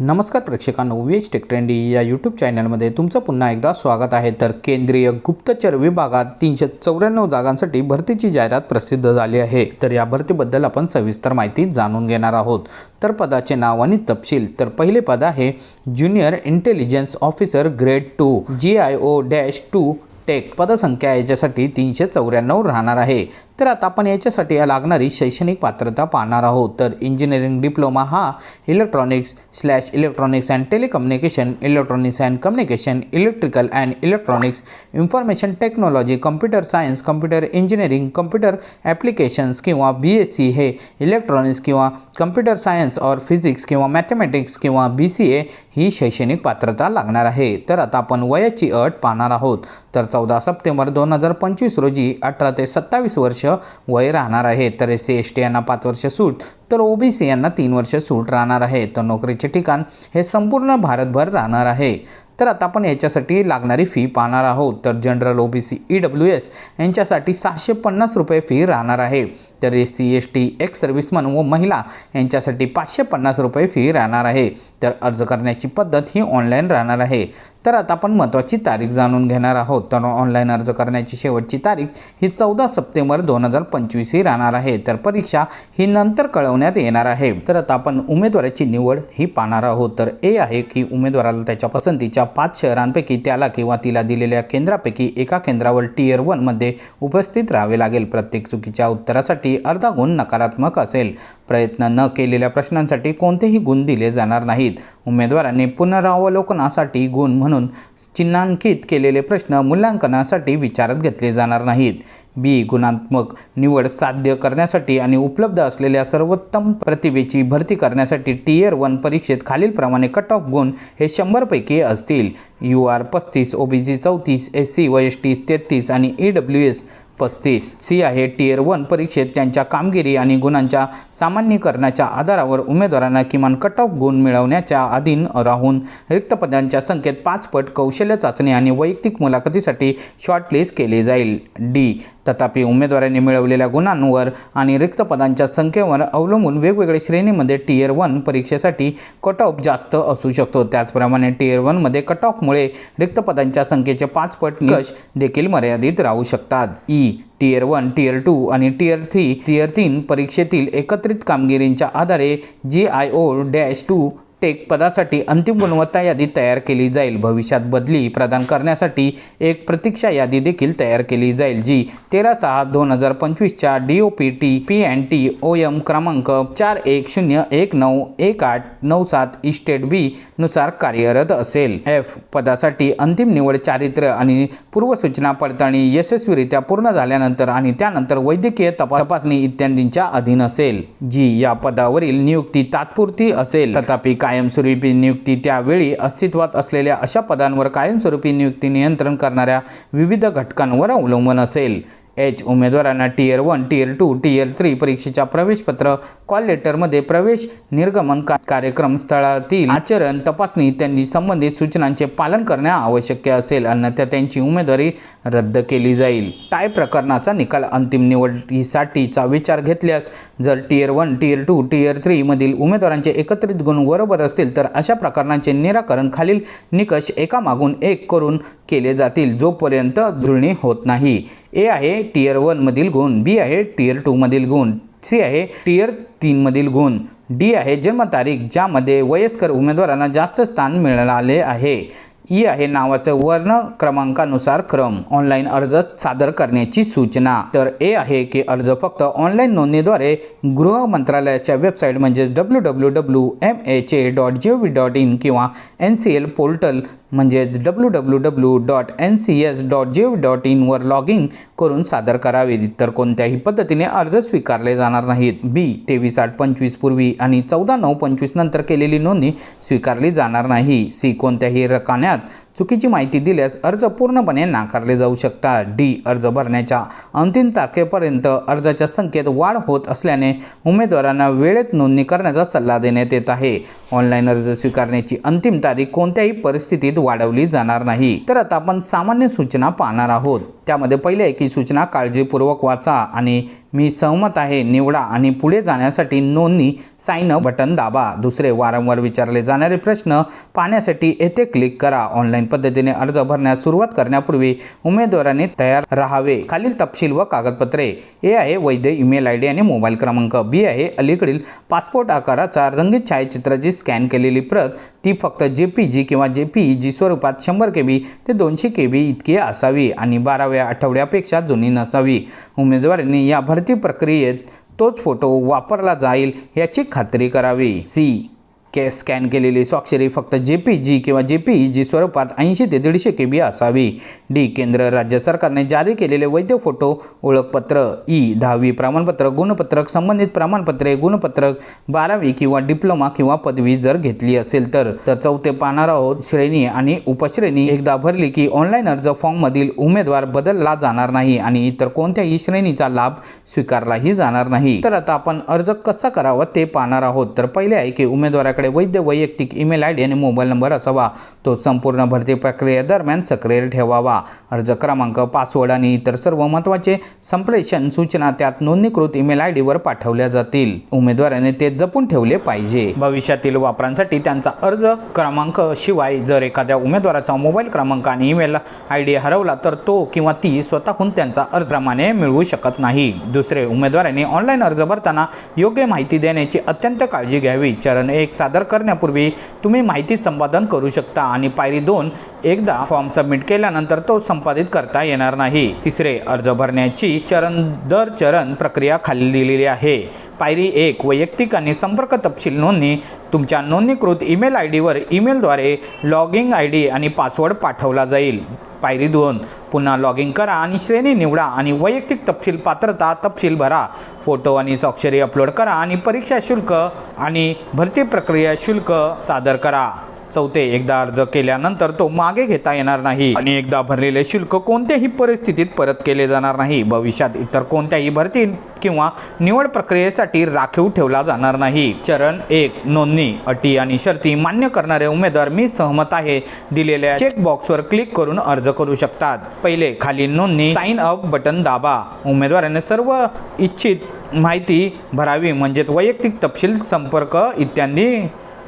नमस्कार प्रेक्षकांनो veg take trendy या यूट्यूब चॅनलमध्ये तुमचं पुन्हा एकदा स्वागत आहे. तर केंद्रीय गुप्तचर विभागात तीनशे चौऱ्याण्णव जागांसाठी भरतीची जाहिरात प्रसिद्ध झाली आहे. तर या भरतीबद्दल आपण सविस्तर माहिती जाणून घेणार आहोत. तर पदाचे नाव आणि तपशील. तर पहिले पद आहे junior intelligence officer grade two G I O dash two tech पदसंख्या याच्यासाठी तीनशे चौऱ्याण्णव राहणार आहे. तर आता आपण याच्यासाठी लागणारी शैक्षणिक पात्रता पाहणार आहोत. तर इंजिनिअरिंग डिप्लोमा हा electronics slash electronics and telecommunication electronics and communication electrical and electronics information technology computer science computer engineering computer applications किंवा बी एस सी हे इलेक्ट्रॉनिक्स किंवा कम्प्युटर सायन्स और फिजिक्स किंवा मॅथमॅटिक्स किंवा बी सी ए ही शैक्षणिक पात्रता लागणार आहे. तर आता आपण वयाची अट पाहणार आहोत. तर चौदा सप्टेंबर दोन हजार पंचवीस रोजी अठरा ते सत्तावीस वर्ष वय राहणार आहे. तर एस सी एस टी यांना पाच वर्ष सूट तर ओ बी सी यांना तीन वर्ष सूट राहणार आहे. तर नोकरीचे ठिकाण हे संपूर्ण भारतभर राहणार आहे. तर आता आपण याच्यासाठी लागणारी फी पाहणार आहोत. तर general O B C E W S यांच्यासाठी सहाशे पन्नास रुपये फी राहणार आहे. तर S C S T ex servicemen व महिला यांच्यासाठी पाचशे पन्नास रुपये फी राहणार आहे. तर अर्ज करण्याची पद्धत ही ऑनलाईन राहणार आहे. तर आता आपण महत्त्वाची तारीख जाणून घेणार आहोत. तर ऑनलाईन अर्ज करण्याची शेवटची तारीख ही चौदा सप्टेंबर दोन हजार पंचवीस ही राहणार आहे. तर परीक्षा ही नंतर कळवण्यात येणार आहे. तर आता आपण उमेदवाराची निवड ही पाहणार आहोत. तर ए आहे की उमेदवाराला त्याच्या पसंतीच्या पाच शहरांपैकी त्याला किंवा तिला दिलेल्या केंद्रापैकी एका केंद्रावर टीयर वनमध्ये उपस्थित राहावे लागेल. प्रत्येक चुकीच्या उत्तरासाठी अर्धा गुण नकारात्मक असेल. प्रयत्न न केलेल्या प्रश्नांसाठी कोणतेही गुण दिले जाणार नाहीत. उमेदवारांनी पुनरावलोकनासाठी गुण म्हणून चिन्हांकित केलेले प्रश्न मूल्यांकनासाठी विचारात घेतले जाणार नाहीत. बी गुणात्मक निवड साध्य करण्यासाठी आणि उपलब्ध असलेल्या सर्वोत्तम प्रतिभेची भरती करण्यासाठी टीयर वन परीक्षेत खालीलप्रमाणे कट ऑफ गुण हे शंभरपैकी असतील. यू आर पस्तीस ओ बी सी चौतीस एस सी व एस टी तेहतीस आणि ई डब्ल्यू एस पस्तीस. सी आहे टियर वन परीक्षेत त्यांच्या कामगिरी आणि गुणांच्या सामान्यीकरणाच्या आधारावर उमेदवारांना किमान कट ऑफ गुण मिळवण्याच्या अधीन राहून रिक्त पदांच्या संख्येत पाच पट कौशल्य चाचणी आणि वैयक्तिक मुलाखतीसाठी शॉर्टलिस्ट केले जाईल. डी. तथापि उमेदवारांनी मिळवलेल्या गुणांवर आणि रिक्त पदांच्या संख्येवर अवलंबून वेगवेगळ्या श्रेणीमध्ये टियर वन परीक्षेसाठी कट ऑफ जास्त असू शकतो. त्याचप्रमाणे टियर वनमध्ये कट ऑफमुळे रिक्त पदांच्या संख्येचे पाच पट निकष देखील मर्यादित राहू शकतात. E tier one tier two आणि टियर थ्री टियर तीन परीक्षेतील एकत्रित कामगिरींच्या आधारे G I O dash two tech पदासाठी अंतिम गुणवत्ता यादी तयार केली जाईल. भविष्यात बदली प्रदान करण्यासाठी एक प्रतीक्षा यादी देखील तयार केली जाईल जी तेरा सहा दोन हजार पंचवीसच्या D O P T P N T O M क्रमांक चार एक शून्य एक नऊ एक आठ नऊ सात इस्टेट बी नुसार कार्यरत असेल. एफ पदासाठी अंतिम निवड चारित्र्य आणि पूर्वसूचना पडताळणी यशस्वीरित्या पूर्ण झाल्यानंतर आणि त्यानंतर वैद्यकीय तपास तपासणी इत्यादींच्या अधीन असेल. जी या पदावरील नियुक्ती तात्पुरती असेल. तथापि कायमस्वरूपी नियुक्ती त्यावेळी अस्तित्वात असलेल्या अशा पदांवर कायमस्वरूपी नियुक्ती नियंत्रण करणाऱ्या विविध घटकांवर अवलंबून असेल. एच उमेदवारांना tier one tier two tier three परीक्षेच्या प्रवेशपत्र कॉल लेटरमध्ये प्रवेश निर्गमन का कार्यक्रम स्थळातील आचरण तपासणी त्यांनी संबंधित सूचनांचे पालन करणे आवश्यक असेल. अन्यथा त्यांची उमेदवारी रद्द केली जाईल. टाय प्रकरणाचा निकाल अंतिम निवडीसाठीचा विचार घेतल्यास जर tier one tier two tier थ्रीमधील उमेदवारांचे एकत्रित गुण बरोबर असतील तर अशा प्रकरणांचे निराकरण खालील निकष एकामागून एक करून केले जातील जोपर्यंत जुळणी होत नाही. ए आहे टीयर वनमधील गुण बी आहे टीयर टूमधील गुण सी आहे टीयर तीनमधील गुण डी आहे जन्मतारीख ज्यामध्ये वयस्कर उमेदवारांना जास्त स्थान मिळाले आहे. ई आहे नावाचं वर्ण क्रमांकानुसार क्रम ऑनलाईन अर्ज सादर करण्याची सूचना. तर ए आहे की अर्ज फक्त ऑनलाईन नोंदणीद्वारे गृह मंत्रालयाच्या वेबसाईट म्हणजेच W W W M H A dot G O V dot in किंवा एन सी एल पोर्टल म्हणजेच W W W dot N C S dot G dot इनवर log in करून सादर करावे तर कोणत्याही पद्धतीने अर्ज स्वीकारले जाणार नाहीत. बी तेवीस आठ पंचवीस पूर्वी आणि चौदा नऊ पंचवीस नंतर केलेली नोंदणी स्वीकारली जाणार नाही. सी कोणत्याही रकान्यात चुकीची माहिती दिल्यास अर्ज पूर्णपणे नाकारले जाऊ शकतात. डी. अर्ज भरण्याच्या अंतिम तारखेपर्यंत अर्जाच्या संख्येत वाढ होत असल्याने उमेदवारांना वेळेत नोंदणी करण्याचा सल्ला देण्यात येत आहे. ऑनलाईन अर्ज स्वीकारण्याची अंतिम तारीख कोणत्याही परिस्थितीत वाढवली जाणार नाही. तर आता आपण सामान्य सूचना पाहणार आहोत. त्यामध्ये पहिले आहे की सूचना काळजीपूर्वक वाचा आणि मी सहमत आहे निवडा आणि पुढे जाण्यासाठी नोंदणी साइन अप बटन दाबा. दुसरे वारंवार विचारले जाणारे प्रश्न पाहण्यासाठी येथे क्लिक करा. ऑनलाईन पद्धतीने अर्ज भरण्यास सुरुवात करण्यापूर्वी उमेदवाराने तयार राहावे. खालील तपशील व कागदपत्रे. ए आहे वैध ईमेल आय डी आणि मोबाईल क्रमांक. बी आहे अलीकडील पासपोर्ट आकाराचा रंगीत छायाचित्राची स्कॅन केलेली प्रत. ती फक्त जे पी जी किंवा जे पी ई जी स्वरूपात शंभर के बी ते दोनशे के बी इतकी असावी. आणि बाराव्या आठवड्यापेक्षा जुनी नसावी. उमेदवारांनी या भरती प्रक्रियेत तोच फोटो वापरला जाईल याची खात्री करावी. सी. के स्कॅन केलेली स्वाक्षरी फक्त जे पी जी किंवा जे पी ई जी स्वरूपात ऐंशी ते दीडशे के बी असावी. डी केंद्र राज्य सरकारने जारी केलेले वैध फोटो ओळखपत्र ई दहावी प्रमाणपत्र गुणपत्रक संबंधित प्रमाणपत्रे गुणपत्रक बारावी किंवा डिप्लोमा किंवा पदवी जर घेतली असेल तर. तर चौथे पाहणार आहोत श्रेणी आणि उपश्रेणी. एकदा भरली की ऑनलाईन अर्ज फॉर्ममधील उमेदवार बदलला जाणार नाही आणि इतर कोणत्याही श्रेणीचा लाभ स्वीकारलाही जाणार नाही. तर आता आपण अर्ज कसा करावा ते पाहणार आहोत. तर पहिले आहे की उमेदवाराकडे वैध वैयक्तिक ईमेल आय डी आणि मोबाईल नंबर असावा. तो संपूर्ण भरती प्रक्रियेदरम्यान सक्रिय ठेवावा. अर्ज क्रमांक पासवर्ड आणि इतर सर्व महत्त्वाचे संप्रेषण सूचना त्यात नोंदणीकृत ईमेल आय डीवर पाठवल्या जातील. उमेदवाराने ते जपून ठेवले पाहिजे. भविष्यातील वापरांसाठी त्यांचा अर्ज क्रमांक शिवाय जर एखाद्या उमेदवाराचा मोबाईल क्रमांक आणि ईमेल आय डी हरवला तर तो किंवा ती स्वतःहून त्यांचा अर्ज क्रमाने मिळवू शकत नाही. दुसरे उमेदवारांनी ऑनलाईन अर्ज भरताना योग्य माहिती देण्याची अत्यंत काळजी घ्यावी. चरण एक सादर करण्यापूर्वी तुम्ही माहिती संपादन करू शकता आणि पायरी दोन एकदा फॉर्म सबमिट केल्यानंतर तो संपादित करता येणार नाही. तिसरे अर्ज भरण्याची चरण दर चरण प्रक्रिया खाली दिलेली आहे. पायरी एक वैयक्तिक आणि संपर्क तपशील नोंदणी. तुमच्या नोंदणीकृत ईमेल आय डीवर ईमेलद्वारे लॉगिंग आय डी आणि पासवर्ड पाठवला जाईल. पायरी दोन पुन्हा लॉग इन करा आणि श्रेणी निवडा आणि वैयक्तिक तपशील पात्रता तपशील भरा. फोटो आणि स्वाक्षरी अपलोड करा आणि परीक्षा शुल्क आणि भरती प्रक्रिया शुल्क सादर करा. चौथे एकदा अर्ज केल्यानंतर तो मागे घेता येणार नाही. आणि एकदा भरलेले शुल्क कोणत्याही परिस्थितीत परत केले जाणार नाही. भविष्यात इतर कोणत्याही भरती किंवा निवड प्रक्रियेसाठी राखीव ठेवला जाणार नाही. चरण एक नोंदणी अटी आणि शर्ती मान्य करणारे उमेदवार मी सहमत आहे. दिलेल्या चेक बॉक्सवर क्लिक करून अर्ज करू शकतात. पहिले खाली नोंदणी साइन अप बटन दाबा. उमेदवाराने सर्व इच्छित माहिती भरावी म्हणजेच वैयक्तिक तपशील संपर्क इत्यादी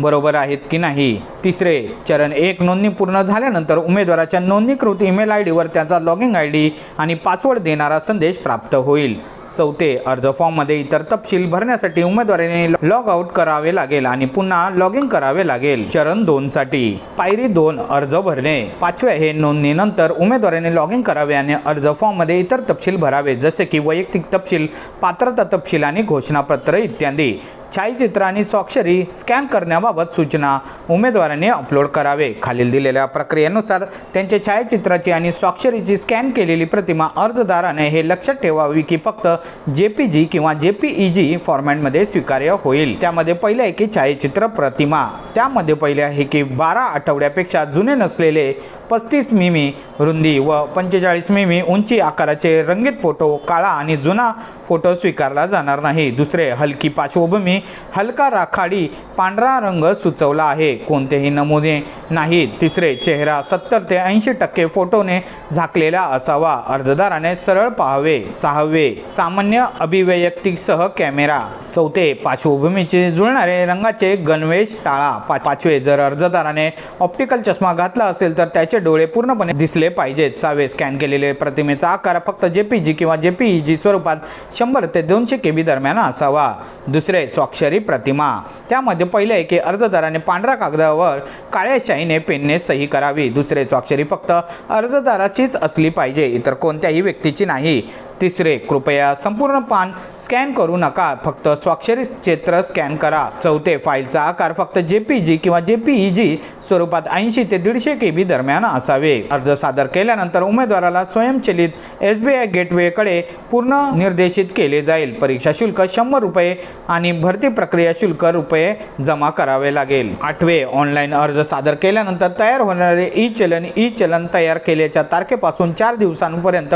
बरोबर आहेत की नाही? तिसरे चरण एक नोंदणी पूर्ण झाल्यानंतर उमेदवाराच्या नोंदणीकृत ईमेल आय डीवर त्याचा लॉगिंग आय डी आणि पासवर्ड देणारा संदेश प्राप्त होईल. चौथे अर्ज फॉर्ममध्ये इतर तपशील भरण्यासाठी उमेदवाराने लॉग आउट करावे लागेल आणि पुन्हा लॉग इन करावे लागेल. चरण दोन साठी पायरी दोन अर्ज भरणे. पाचवे हे नोंदणीनंतर उमेदवाराने लॉग इन करावे आणि अर्ज फॉर्ममध्ये इतर तपशील भरावे जसे की वैयक्तिक तपशील पात्रता तपशील आणि घोषणापत्र इत्यादी. छायाचित्र आणि स्वाक्षरी स्कॅन करण्याबाबत सूचना उमेदवारांनी अपलोड करावे. खालील दिलेल्या प्रक्रियेनुसार त्यांच्या छायाचित्राची आणि स्वाक्षरीची स्कॅन केलेली प्रतिमा अर्जदाराने हे लक्षात ठेवावी की फक्त जे पी जी किंवा जे पी ई जी फॉर्मॅटमध्ये स्वीकार्य होईल. त्यामध्ये पहिले आहे की छायाचित्र प्रतिमा. त्यामध्ये पहिले आहे की बारा आठवड्यापेक्षा जुने नसलेले पस्तीस मिमी रुंदी व पंचेचाळीस मिमी उंची आकाराचे रंगीत फोटो काळा आणि जुना फोटो स्वीकारला जाणार नाही. दुसरे हलकी पार्श्वभूमी हलका राखाडी पांढरा रंग सुचवला आहे. कोणतेही नमुने नाहीत तिसरे चेहरा सत्तर ते ऐंशी टक्के फोटोने झाकलेला असावा. अर्जदाराने सरळ पाहावे. सहावे सामान्य अभिव्यक्तीसह कॅमेरा. चौथे पार्श्वभूमीचे जुळणारे रंगाचे गणवेश टाळा. पा- पाचवे जर अर्जदाराने ऑप्टिकल चष्मा घातला असेल तर त्याचे डोळे पूर्णपणे दिसले पाहिजेत. सहावे स्कॅन केलेले प्रतिमेचा आकार फक्त जेपीजी किंवा जेपीईजी स्वरूपात शंभर ते दोनशे के बी दरम्यान असावा. दुसरे स्वाक्षरी प्रतिमा. त्यामध्ये पहिले आहे की अर्जदाराने पांढऱ्या कागदावर काळ्या शाईने पेनने सही करावी. दुसरे स्वाक्षरी फक्त अर्जदाराचीच असली पाहिजे. इतर कोणत्याही व्यक्तीची नाही. तिसरे कृपया संपूर्ण पान स्कॅन करू नका. फक्त स्वाक्षरी क्षेत्र स्कॅन करा. चौथे फाईलचा आकार फक्त जेपीजी किंवा जेपीई जी स्वरूपात ऐंशी ते दीडशे के बी दरम्यान असावे. अर्ज सादर केल्यानंतर उमेदवाराला स्वयंचलित एस बी आय गेटवेकडे पूर्ण निर्देशित केले जाईल. परीक्षा शुल्क शंभर रुपये आणि भरती प्रक्रिया शुल्क रुपये जमा करावे लागेल. आठवे ऑनलाईन अर्ज सादर केल्यानंतर तयार होणारे ई चलन ई चलन तयार केल्याच्या तारखेपासून चार दिवसांपर्यंत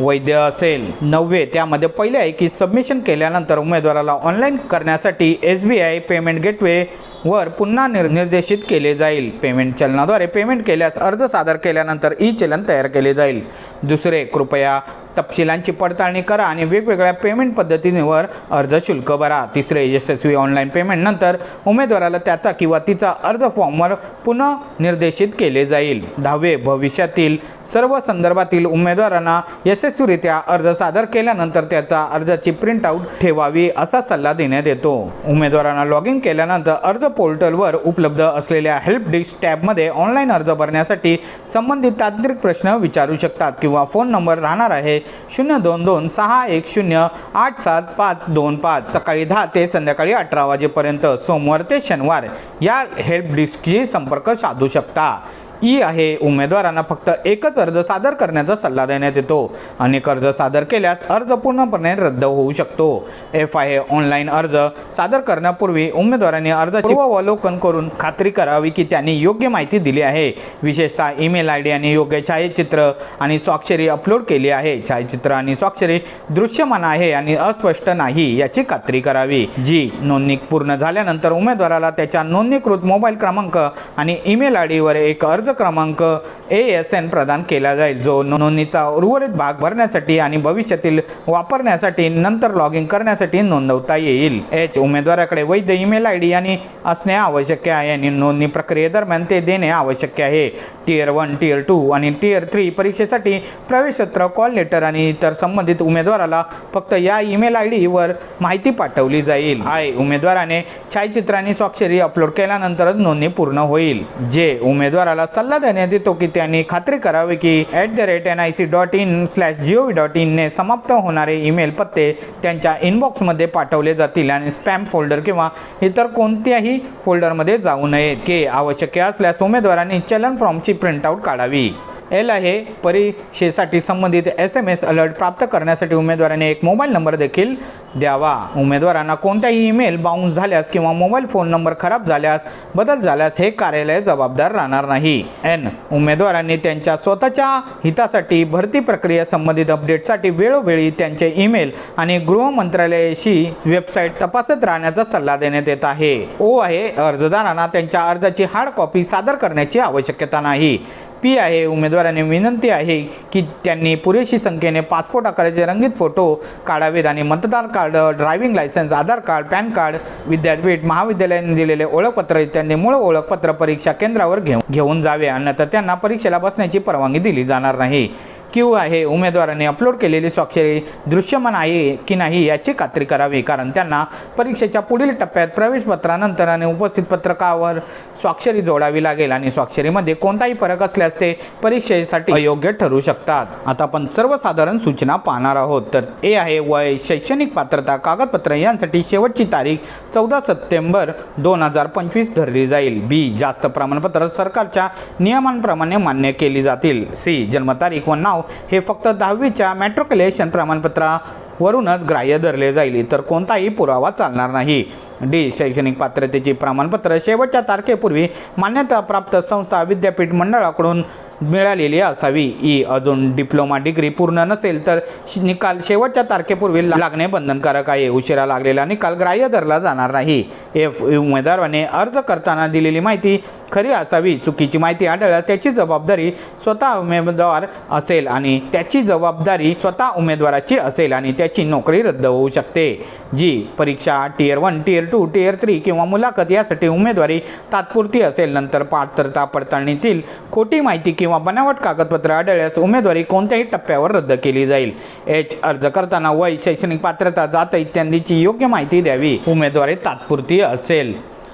वैध असेल. नववे त्यामध्ये पहिले आहे की सबमिशन केल्यानंतर उमेदवाराला ऑनलाईन करण्यासाठी S B I payment gateway वर पुन्हा निर्देशित केले जाईल. पेमेंट चलनाद्वारे पेमेंट केल्यास अर्ज सादर केल्यानंतर ई चलन तयार केले जाईल. दुसरे कृपया तपशिलांची पडताळणी करा आणि वेगवेगळ्या पेमेंट पद्धतींवर अर्ज शुल्क भरा. तिसरे यशस्वी ऑनलाईन पेमेंटनंतर उमेदवाराला त्याचा किंवा तिचा अर्ज फॉर्मवर पुन्हा निर्देशित केले जाईल. दहावे भविष्यातील सर्व संदर्भातील उमेदवारांना यशस्वीरित्या अर्ज सादर केल्यानंतर त्याचा अर्जाची प्रिंटआउट ठेवावी असा सल्ला देण्यात येतो. उमेदवारांना लॉग इन केल्यानंतर अर्ज पोर्टलवर उपलब्ध असलेल्या हेल्प डिस्क टॅबमध्ये ऑनलाईन अर्ज भरण्यासाठी संबंधित तांत्रिक प्रश्न विचारू शकतात किंवा फोन नंबर राहणार आहे शून्य दोन दोन सहा एक शून्य आठ सात पाच दोन पाच. सकाळी दहा ते संध्याकाळी अठरा वाजेपर्यंत सोमवार ते शनिवार या हेल्प डेस्कशी संपर्क साधू शकता. ई आहे उमेदवारांना फक्त एकच अर्ज सादर करण्याचा सल्ला देण्यात येतो. अनेक अर्ज सादर केल्यास अर्ज पूर्णपणे रद्द होऊ शकतो. एफ आहे ऑनलाईन अर्ज सादर करण्यापूर्वी उमेदवारांनी अर्जाचे अवलोकन करून खात्री करावी की त्यांनी योग्य माहिती दिली आहे. विशेषतः ईमेल आय डी आणि योग्य छायाचित्र आणि स्वाक्षरी अपलोड केली आहे. छायाचित्र आणि स्वाक्षरी दृश्यमान आहे आणि अस्पष्ट नाही याची खात्री करावी. जी नोंदणी पूर्ण झाल्यानंतर उमेदवाराला त्याच्या नोंदणीकृत मोबाईल क्रमांक आणि ईमेल आय डीवर एक अर्ज क्रमांक ए एस एन प्रदान केला जाईल जो नोंदणीचा उर्वरित भाग भरण्यासाठी आणि भविष्यातील वापरण्यासाठी नंतर लॉग इन करण्यासाठी नोंदवता येईल. एच उमेदवाराकडे वैध ईमेल आय डी आणि असणे आवश्यक आहे आणि नोंदणी प्रक्रियेदरम्यान ते देणे आवश्यक आहे. टियर वन टियर टू आणि टियर थ्री परीक्षेसाठी प्रवेशपत्र कॉल लेटर आणि इतर संबंधित उमेदवाराला फक्त या ईमेल आय डीवर माहिती पाठवली जाईल. आय उमेदवाराने छायाचित्र आणि स्वाक्षरी अपलोड केल्यानंतरच नोंदणी पूर्ण होईल. जे उमेदवाराला सल्ला देण्यात येतो की त्यांनी खात्री करावी की at the rate N I C dot in slash G O V dot इनने समाप्त होणारे ईमेल पत्ते त्यांच्या इनबॉक्समध्ये पाठवले जातील आणि स्पॅम फोल्डर किंवा इतर कोणत्याही फोल्डरमध्ये जाऊ नयेत के आवश्यक असल्यास उमेदवारांनी चलन फॉर्मची प्रिंटआउट काढावी. एल आहे. परीक्षेसाठी संबंधित एस एम एस अलर्ट प्राप्त करण्यासाठी उमेदवाराने एक मोबाईल नंबर देखील द्यावा. उमेदवारांना कोणत्याही ईमेल बाउन्स झाल्यास किंवा मोबाईल फोन नंबर खराब झाल्यास बदल झाल्यास हे कार्यालय जबाबदार राहणार नाही. एन उमेदवारांनी त्यांच्या स्वतःच्या हितासाठी भरती प्रक्रिया संबंधित अपडेटसाठी वेळोवेळी त्यांचे ईमेल आणि गृह मंत्रालयाशी वेबसाईट तपासत राहण्याचा सल्ला देण्यात येत आहे. ओ आहे अर्जदारांना त्यांच्या अर्जाची हार्ड कॉपी सादर करण्याची आवश्यकता नाही. पी आहे. उमेदवाराने विनंती आहे की त्यांनी पुरेशी संख्येने पासपोर्ट आकाराचे रंगीत फोटो काढावेत आणि मतदार card driving licence Aadhaar card PAN card विद्यापीठ महाविद्यालयाने दिलेले ओळखपत्र इत्यादी मूळ ओळखपत्र परीक्षा केंद्रावर घेऊन घेऊन जावे. अन्यथा त्यांना परीक्षेला बसण्याची परवानगी दिली जाणार नाही. क्यू आहे उमेदवाराने अपलोड केलेली स्वाक्षरी दृश्यमान आहे की नाही याची खात्री करावी. कारण त्यांना परीक्षेच्या पुढील टप्प्यात प्रवेशपत्रानंतर आणि उपस्थित पत्रकावर स्वाक्षरी जोडावी लागेल आणि स्वाक्षरीमध्ये कोणताही फरक असल्यास ते परीक्षेसाठी अयोग्य ठरू शकतात. आता आपण सर्वसाधारण सूचना पाहणार आहोत. तर ए आहे वय शैक्षणिक पात्रता कागदपत्र यांसाठी शेवटची तारीख चौदा सप्टेंबर दोन हजार पंचवीस धरली जाईल. बी जास्त प्रमाणपत्र सरकारच्या नियमांप्रमाणे मान्य केली जातील. सी जन्मतारीख व नाव हे फक्त दहावीच्या मॅट्रिक्युलेशन प्रमाणपत्रावरूनच ग्राह्य धरले जाईल. इतर कोणताही पुरावा चालणार नाही. डी शैक्षणिक पात्रतेची प्रमाणपत्र शेवटच्या तारखेपूर्वी मान्यताप्राप्त संस्था विद्यापीठ मंडळाकडून मिळालेली असावी. ई अजून डिप्लोमा डिग्री पूर्ण नसेल तर निकाल शेवटच्या तारखेपूर्वी लागणे बंधनकारक आहे. उशिरा लागलेला निकाल ग्राह्य धरला जाणार नाही. एफ. उमेदवाराने अर्ज करताना दिलेली माहिती खरी असावी. चुकीची माहिती आढळल्यास त्याची जबाबदारी स्वतः उमेदवार असेल आणि त्याची जबाबदारी स्वतः उमेदवाराची असेल आणि त्याची नोकरी रद्द होऊ शकते. जी परीक्षा tier one tier two tier three किंवा मुलाखत यासाठी उमेदवारी तात्पुरती असेल. नंतर पात्रता पडताळणीतील खोटी माहिती किंवा बनावट कागदपत्र आढळल्यास उमेदवारी कोणत्याही टप्प्यावर रद्द केली जाईल. एच. अर्ज करताना वय शैक्षणिक पात्रता जात इत्यादीची योग्य माहिती द्यावी. उमेदवारी तात्पुरती असेल.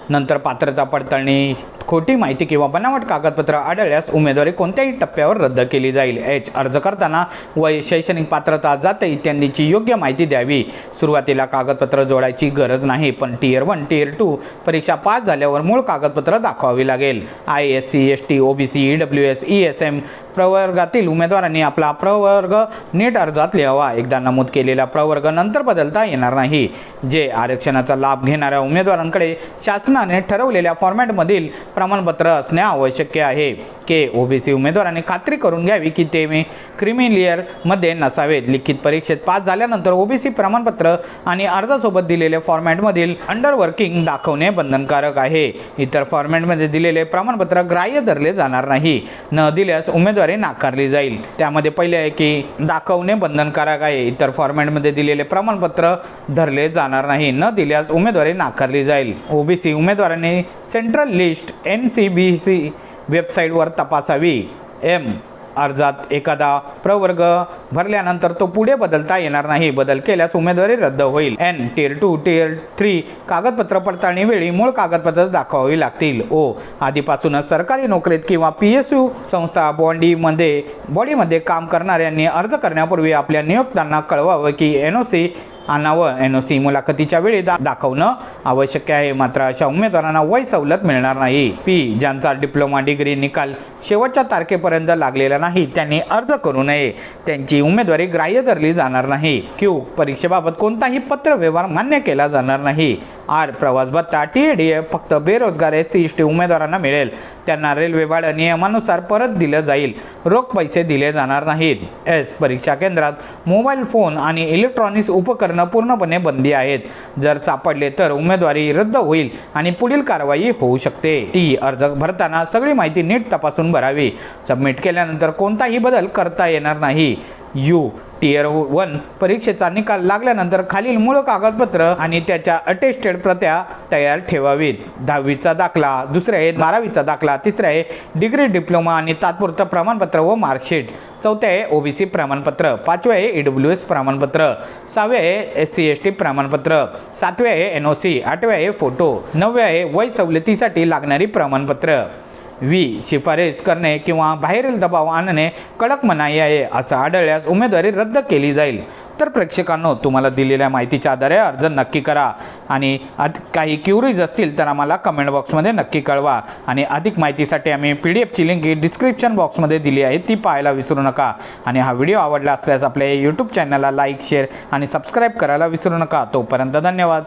नंतर पात्रता पडताळणी खोटी माहिती किंवा बनावट कागदपत्र आढळल्यास उमेदवारी कोणत्याही टप्प्यावर रद्द केली जाईल. एच. अर्ज करताना वय शैक्षणिक पात्रता जाते इत्यादीची योग्य माहिती द्यावी. सुरुवातीला कागदपत्र जोडायची गरज नाही पण टीयर वन टीयर टू परीक्षा पास झाल्यावर मूळ कागदपत्र दाखवावी लागेल. I. S. C S. T O. B. C E W. S. E S. M. प्रवर्गातील उमेदवारांनी आपला प्रवर्ग नीट अर्जात लिहावा. एकदा नमूद केलेला प्रवर्ग नंतर बदलता येणार नाही. जे आरक्षणाचा लाभ घेणाऱ्या उमेदवारांकडे शासनाने ठरवलेल्या फॉर्मॅटमधील प्रमाणपत्र असणे आवश्यक आहे. के. ओबीसी उमेदवाराने खात्री करून घ्यावी की ते मी क्रिमिलियरमध्ये नसावेत. लिखित परीक्षेत पास झाल्यानंतर ओबीसी प्रमाणपत्र आणि अर्जासोबत दिलेले फॉर्मॅटमधील अंडरवर्किंग दाखवणे बंधनकारक आहे. इतर फॉर्मॅटमध्ये दिलेले प्रमाणपत्र ग्राह्य धरले जाणार नाही. न दिल्यास उमेदवारी नाकारली जाईल. त्यामध्ये पहिले आहे की दाखवणे बंधनकारक आहे. इतर फॉर्मॅटमध्ये दिलेले प्रमाणपत्र धरले जाणार नाही. न दिल्यास उमेदवारी नाकारली जाईल. ओबीसी उमेदवारांनी central list N C B C वेबसाईटवर तपासावी. एम. अर्जात एखादा प्रवर्ग भरल्यानंतर तो पुढे बदलता येणार नाही. बदल केल्यास उमेदवारी रद्द होईल. N. Tier two tier three कागदपत्र पडताळणीवेळी मूळ कागदपत्र दाखवावी लागतील. ओ. आधीपासूनच सरकारी नोकरीत किंवा पी एस यू संस्था बॉडीमध्ये बॉडीमध्ये काम करणाऱ्यांनी अर्ज करण्यापूर्वी आपल्या नियोक्तांना कळवावं की एन ओ सी आणावं. एन ओ सी मुलाखतीच्या वेळी दा दाखवणं आवश्यक आहे. मात्र अशा उमेदवारांना वय सवलत मिळणार नाही. पी. ज्यांचा डिप्लोमा डिग्री निकाल शेवटच्या तारखेपर्यंत लागलेला नाही त्यांनी अर्ज करू नये. त्यांची उमेदवारी ग्राह्य धरली जाणार नाही. क्यू. परीक्षेबाबत कोणताही पत्र व्यवहार मान्य केला जाणार नाही. आर. प्रवास भत्ता टी ए डी एफ फक्त बेरोजगार एस सी एस टी उमेदवारांना मिळेल. त्यांना रेल्वे भाडं नियमानुसार परत दिलं जाईल. रोख पैसे दिले जाणार नाहीत. एस. परीक्षा केंद्रात मोबाईल फोन आणि इलेक्ट्रॉनिक्स उपकरण पूर्णपणे बंदी आहेत. जर सापडले तर उमेदवारी रद्द होईल आणि पुढील कारवाई होऊ शकते. ती अर्ज भरताना सगळी माहिती नीट तपासून भरावी. सबमिट केल्यानंतर कोणताही बदल करता येणार नाही. यू टीयर वन परीक्षेचा निकाल लागल्यानंतर खालील मूळ कागदपत्र आणि त्याच्या अटेस्टेड प्रत्या तयार ठेवावीत. दहावीचा दाखला दुसरे आहे बारावीचा दाखला तिसरे आहे डिग्री डिप्लोमा आणि तात्पुरतं प्रमाणपत्र व मार्कशीट चौथे आहे ओबीसी प्रमाणपत्र पाचवे आहे ईडब्ल्यू एस प्रमाणपत्र सहावे आहे एस सी एस टी प्रमाणपत्र सातवे आहे एन ओ सी आठवे आहे फोटो नववे आहे वय सवलतीसाठी लागणारी प्रमाणपत्र. व्ही. शिफारस करणे किंवा बाहेरील दबाव आणणे कडक मनाई आहे असं आढळल्यास उमेदवारी रद्द केली जाईल. तर प्रेक्षकांनो तुम्हाला दिलेल्या माहितीच्या आधारे अर्ज नक्की करा आणि आध काही क्युरीज असतील तर आम्हाला कमेंट बॉक्समध्ये नक्की कळवा. आणि अधिक माहितीसाठी आम्ही पी डी एफची लिंक ही डिस्क्रिप्शन बॉक्समध्ये दिली आहे ती पाहायला विसरू नका. आणि हा व्हिडिओ आवडला असल्यास आपल्या यूट्यूब चॅनलला लाईक शेअर आणि सबस्क्राईब करायला विसरू नका. तोपर्यंत धन्यवाद.